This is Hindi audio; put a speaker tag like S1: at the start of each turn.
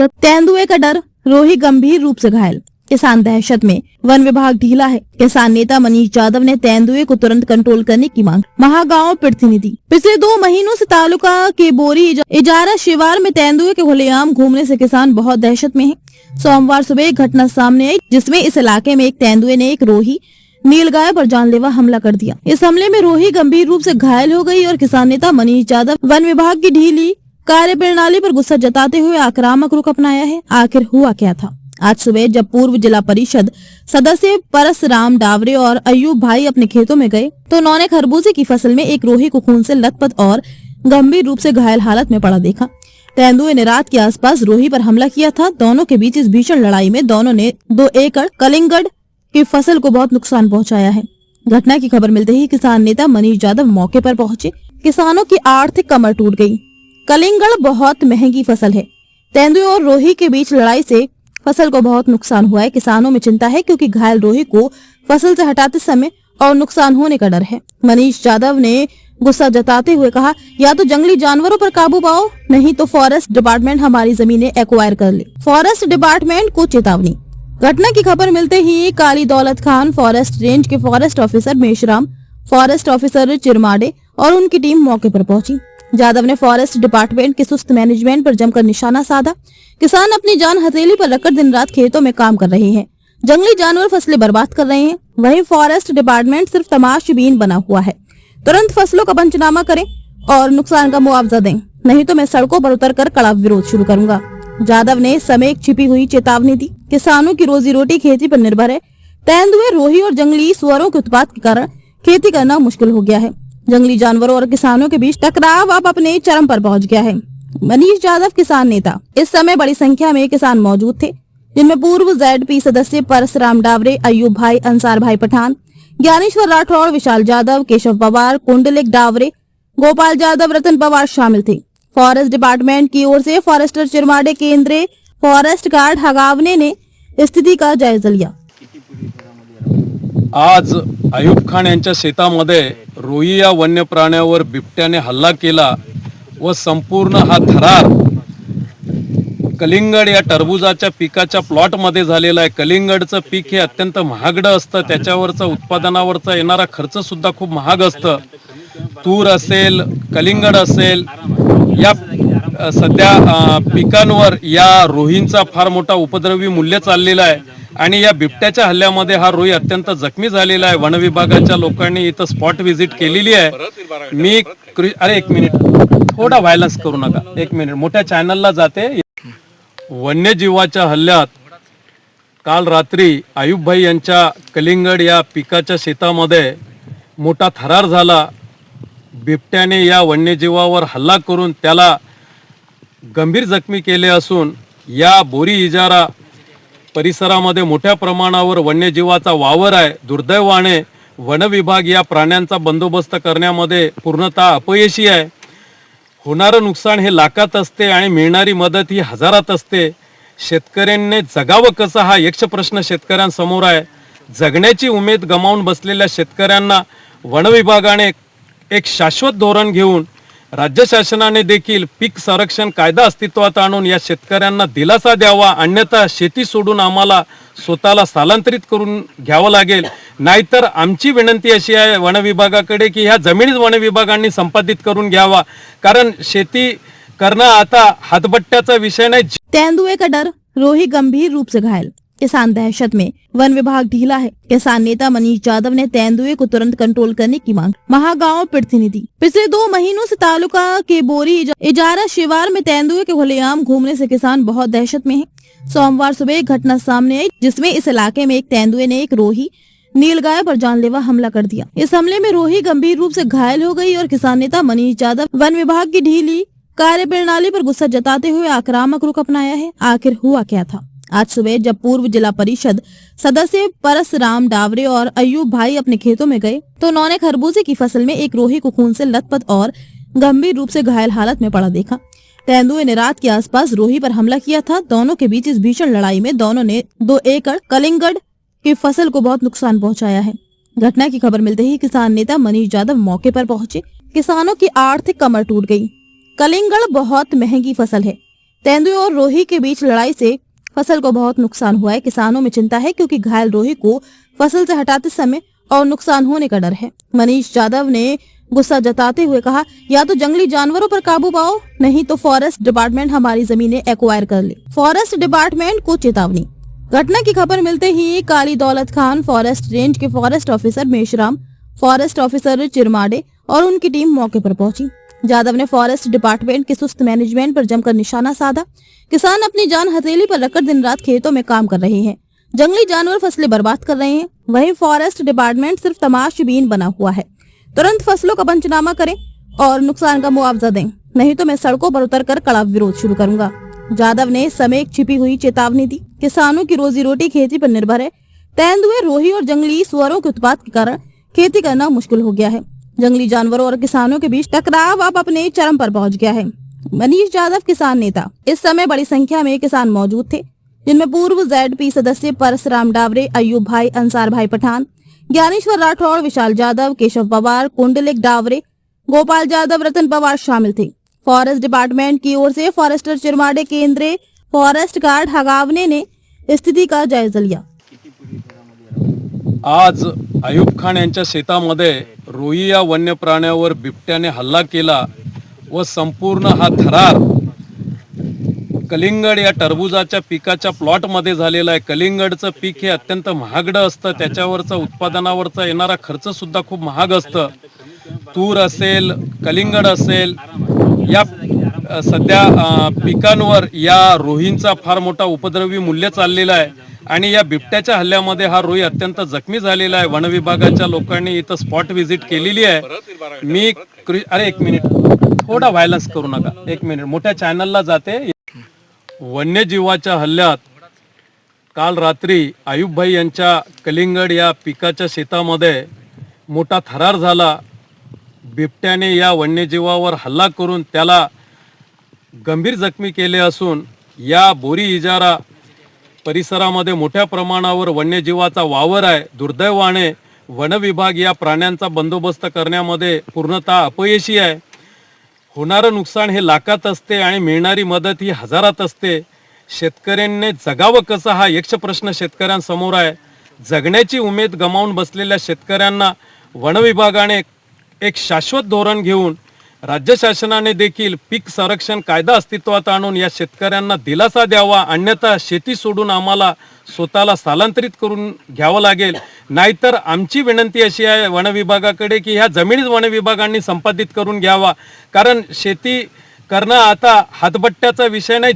S1: तेंदुए का डर रोही गंभीर रूप से घायल। किसान दहशत में। वन विभाग ढीला है। किसान नेता मनीष यादव ने तेंदुए को तुरंत कंट्रोल करने की मांग। महागांव प्रतिनिधि। पिछले दो महीनों से तालुका के बोरी इजारा शिवार में तेंदुए के खुलेआम घूमने से किसान बहुत दहशत में हैं। सोमवार सुबह एक घटना सामने आई, जिसमें इस इलाके में एक तेंदुए ने एक रोही नीलगाय पर जानलेवा हमला कर दिया। इस हमले में रोही गंभीर रूप से घायल हो गई और किसान नेता मनीष यादव वन विभाग की ढीली कार्य प्रणाली पर गुस्सा जताते हुए आक्रामक रुख अपनाया है। आखिर हुआ क्या था? आज सुबह जब पूर्व जिला परिषद सदस्य परसराम डावरे और अयूब भाई अपने खेतों में गए तो उन्होंने खरबूजे की फ़सल में एक रोही को खून से लथपथ और गंभीर रूप से घायल हालत में पड़ा देखा। तेंदुए ने रात के आसपास रोही पर हमला किया था। दोनों के बीच इस भीषण लड़ाई में दोनों ने दो एकड़ कलिंगड की फ़सल को बहुत नुकसान पहुँचाया है। घटना की खबर मिलते ही किसान नेता मनीष यादव मौके पर पहुँचे। किसानों की आर्थिक कमर टूट गई। कलिंगड़ बहुत महँगी फ़सल है। तेंदुए और रोही के बीच लड़ाई से फ़सल को बहुत नुकसान हुआ है। किसानों में चिंता है क्योंकि घायल रोही को फ़सल से हटाते समय और नुकसान होने का डर है। मनीष यादव ने गुस्सा जताते हुए कहा, या तो जंगली जानवरों पर काबू पाओ, नहीं तो फॉरेस्ट डिपार्टमेंट हमारी जमीनें एक्वायर कर ले। फॉरेस्ट डिपार्टमेंट को चेतावनी। घटना की खबर मिलते ही काली दौलत खान, फॉरेस्ट रेंज के forest officer Meshram, forest officer Chirmade और उनकी टीम मौके पर पहुँची। जादव ने फॉरेस्ट डिपार्टमेंट के सुस्त मैनेजमेंट पर जमकर निशाना साधा। किसान अपनी जान हथेली पर रखकर दिन रात खेतों में काम कर रहे हैं। जंगली जानवर फ़सलें बर्बाद कर रहे हैं। वहीं फॉरेस्ट डिपार्टमेंट सिर्फ़ तमाशबीन बना हुआ है। तुरंत फ़सलों का पंचनामा करें और नुकसान का मुआवजा दें। नहीं तो मैं सड़कों पर उतर कर कड़ा विरोध शुरू करूँगा। जादव ने समय एक छिपी हुई चेतावनी दी। किसानों की रोजी रोटी खेती पर निर्भर है। तेंदुए, रोही और जंगली सुअरों के उत्पाद के कारण खेती करना मुश्किल हो गया है। जंगली जानवरों और किसानों के बीच टकराव अब अपने चरम पर पहुँच गया है। मनीष यादव किसान नेता। इस समय बड़ी संख्या में किसान मौजूद थे, जिनमें पूर्व जेड पी सदस्य परसराम डावरे अयूब भाई, अंसार भाई पठान, ज्ञानेश्वर राठौड़ विशाल यादव केशव पवार, कुंडलिक डावरे, गोपाल यादव रतन पवार शामिल थे। फॉरेस्ट डिपार्टमेंट की ओर से फॉरेस्टर चिरमाडे केंद्रीय फॉरेस्ट गार्ड हगावने ने स्थिति का जायजा लिया।
S2: आज आयुब खान यांच्या शेतामध्ये रोई या वन्य प्राण्यावर बिबट्याने हल्ला केला व संपूर्ण हा थरार कलिंगड या टरबुजाच्या पिकाच्या प्लॉटमध्ये झालेला आहे. कलिंगडचं पीक हे अत्यंत महागडं असतं. त्याच्यावरचा उत्पादनावरचा येणारा खर्च सुद्धा खूप महाग असतं. तूर असेल कलिंगड असेल या सध्या पिकांवर या रोहींचा फार मोठा उपद्रवी मूल्य चाललेला आहे. आणि या बिबट्याच्या हल्ल्यामध्ये हा रोही अत्यंत जखमी झालेला आहे. वन विभागाच्या लोकांनी इथं स्पॉट व्हिजिट केलेली आहे. मी अरे एक मिनिट थोडा व्हायलन्स करू नका. एक मिनिट मोठ्या चॅनलला जाते. वन्यजीवाच्या हल्ल्यात काल रात्री आयुबभाई यांच्या कलिंगड या पिकाच्या शेतामध्ये मोठा थरार झाला. बिबट्याने या वन्यजीवावर हल्ला करून त्याला गंभीर जखमी केले असून या बोरी इजारा परिसरामध्ये मोठ्या प्रमाणावर वन्यजीवाचा वावर आहे. दुर्दैवाने वनविभाग या प्राण्यांचा बंदोबस्त करण्यामध्ये पूर्णतः अपयशी आहे. होणारं नुकसान हे लाखात असते आणि मिळणारी मदत ही हजारात असते. शेतकऱ्यांनी जगावं कसं हा यक्ष प्रश्न शेतकऱ्यांसमोर आहे. जगण्याची उमेद गमावून बसलेल्या शेतकऱ्यांना वनविभागाने एक शाश्वत धोरण घेऊन राज्य शासनाने देखील पीक संरक्षण कायदा अस्तित्वात आणून या शेतकऱ्यांना दिलासा द्यावा अन्यथा शेती सोडून आम्हाला स्वतःला स्थलांतरित करून घ्यावं लागेल. नाहीतर आमची विनंती अशी आहे वन विभागाकडे की ह्या जमिनी वन विभागांनी संपादित करून घ्यावा. कारण शेती करणं आता हातबट्ट्याचा विषय नाही.
S1: तेंदुए का रोही गंभीर रूप से घायल. किसान दहशत में। वन विभाग ढीला है। किसान नेता मनीष यादव ने तेंदुए को तुरंत कंट्रोल करने की मांग। महागांव प्रतिनिधि। पिछले दो महीनों से तालुका के बोरी इजारा शिवार में तेंदुए के खुलेआम घूमने से किसान बहुत दहशत में हैं। सोमवार सुबह एक घटना सामने आई, जिसमें इस इलाके में एक तेंदुए ने एक रोही, नीलगाय पर जानलेवा हमला कर दिया। इस हमले में रोही गंभीर रूप से घायल हो गई और किसान नेता मनीष यादव वन विभाग की ढीली कार्य प्रणाली पर गुस्सा जताते हुए आक्रामक रुख अपनाया है। आखिर हुआ क्या था? आज सुबह जब पूर्व जिला परिषद सदस्य परसराम डावरे और अयूब भाई अपने खेतों में गए तो उन्होंने खरबूजे की फ़सल में एक रोही को खून से लथपथ और गंभीर रूप से घायल हालत में पड़ा देखा। तेंदुए ने रात के आसपास रोही पर हमला किया था। दोनों के बीच इस भीषण लड़ाई में दोनों ने दो एकड़ कलिंगड की फ़सल को बहुत नुकसान पहुँचाया है। घटना की खबर मिलते ही किसान नेता मनीष यादव मौके पर पहुँचे। किसानों की आर्थिक कमर टूट गई। कलिंगड़ बहुत महँगी फ़सल है। तेंदुए और रोही के बीच लड़ाई से फ़सल को बहुत नुकसान हुआ है। किसानों में चिंता है क्योंकि घायल रोही को फ़सल से हटाते समय और नुकसान होने का डर है। मनीष यादव ने गुस्सा जताते हुए कहा, या तो जंगली जानवरों पर काबू पाओ, नहीं तो फॉरेस्ट डिपार्टमेंट हमारी जमीने एक्वायर कर ले। फॉरेस्ट डिपार्टमेंट को चेतावनी। घटना की खबर मिलते ही काली दौलत खान, फॉरेस्ट रेंज के forest officer Meshram, forest officer Chirmade और उनकी टीम मौके पर पहुँची। जादव ने फॉरेस्ट डिपार्टमेंट के सुस्त मैनेजमेंट पर जमकर निशाना साधा। किसान अपनी जान हथेली पर रखकर दिन रात खेतों में काम कर रहे हैं। जंगली जानवर फ़सलें बर्बाद कर रहे हैं। वहीं फॉरेस्ट डिपार्टमेंट सिर्फ़ तमाशबीन बना हुआ है। तुरंत फ़सलों का पंचनामा करें और नुकसान का मुआवजा दें। नहीं तो मैं सड़कों पर उतर कर कड़ा विरोध शुरू करूँगा। जादव ने समय एक छिपी हुई चेतावनी दी। किसानों की रोजी रोटी खेती पर निर्भर है। तेंदुए, रोही और जंगली सुअरों के उत्पाद के कारण खेती करना मुश्किल हो गया है। जंगली जानवरों और किसानों के बीच टकराव अब अपने चरम पर पहुँच गया है। मनीष यादव किसान नेता। इस समय बड़ी संख्या में किसान मौजूद थे, जिनमें पूर्व जेड पी सदस्य परसराम डावरे, अयूब भाई, अंसार भाई पठान, ज्ञानेश्वर राठौड़ विशाल यादव केशव पवार, कुंडलिक डावरे, गोपाल यादव रतन पवार शामिल थे। फॉरेस्ट डिपार्टमेंट की ओर से फॉरेस्टर चिरमाडे केंद्र फॉरेस्ट गार्ड हगावने ने स्थिति का जायजा लिया।
S2: आज आयुब खान यांच्या शेतामध्ये रोई या वन्य प्राण्यावर बिबट्याने हल्ला केला व संपूर्ण हा थरार कलिंगड या टरबुजाच्या पिकाच्या प्लॉटमध्ये झालेला आहे. कलिंगडचं पीक हे अत्यंत महागडं असतं. त्याच्यावरचा उत्पादनावरचा येणारा खर्च सुद्धा खूप महाग असतं. तूर असेल कलिंगड असेल या सध्या पिकांवर या रोहींचा फार मोठा उपद्रवी मूल्य चाललेला आहे आणि या बिबट्याच्या हल्ल्यामध्ये हा रोही अत्यंत जखमी झालेला आहे. वनविभागाच्या लोकांनी इथं स्पॉट व्हिजिट केलेली आहे. मी अरे एक मिनिट. थोडा व्हायलन्स करू नका. एक मिनिट. मोठ्या चॅनलला जाते. वन्यजीवाच्या हल्ल्यात काल रात्री आयुबभाई यांच्या कलिंगड या पिकाच्या शेतामध्ये मोठा थरार झाला. बिबट्याने या वन्यजीवावर हल्ला करून त्याला गंभीर जखमी केले असून या बोरी इजारा परिसरामध्ये मोठ्या प्रमाणावर वन्यजीवाचा वावर आहे. दुर्दैवाने वनविभाग या प्राण्यांचा बंदोबस्त करण्यामध्ये पूर्णतः अपयशी आहे. होणारं नुकसान हे लाखात असते आणि मिळणारी मदत ही हजारात असते. शेतकऱ्यांनी जगावं कसं हा यक्ष प्रश्न शेतकऱ्यांसमोर आहे. जगण्याची उमेद गमावून बसलेल्या शेतकऱ्यांना वनविभागाने एक शाश्वत धोरण घेऊन राज्य शासनाने देखील पीक संरक्षण कायदा अस्तित्वात आणून या शेतकऱ्यांना दिलासा द्यावा अन्यथा शेती सोडून आम्हाला स्वतःला स्थलांतरित करून घ्यावं लागेल. नाहीतर आमची विनंती अशी आहे वन विभागाकडे की ह्या जमिनीच वनविभागांनी संपादित करून घ्यावा. कारण शेती करणं आता हातबट्ट्याचा विषय नाही.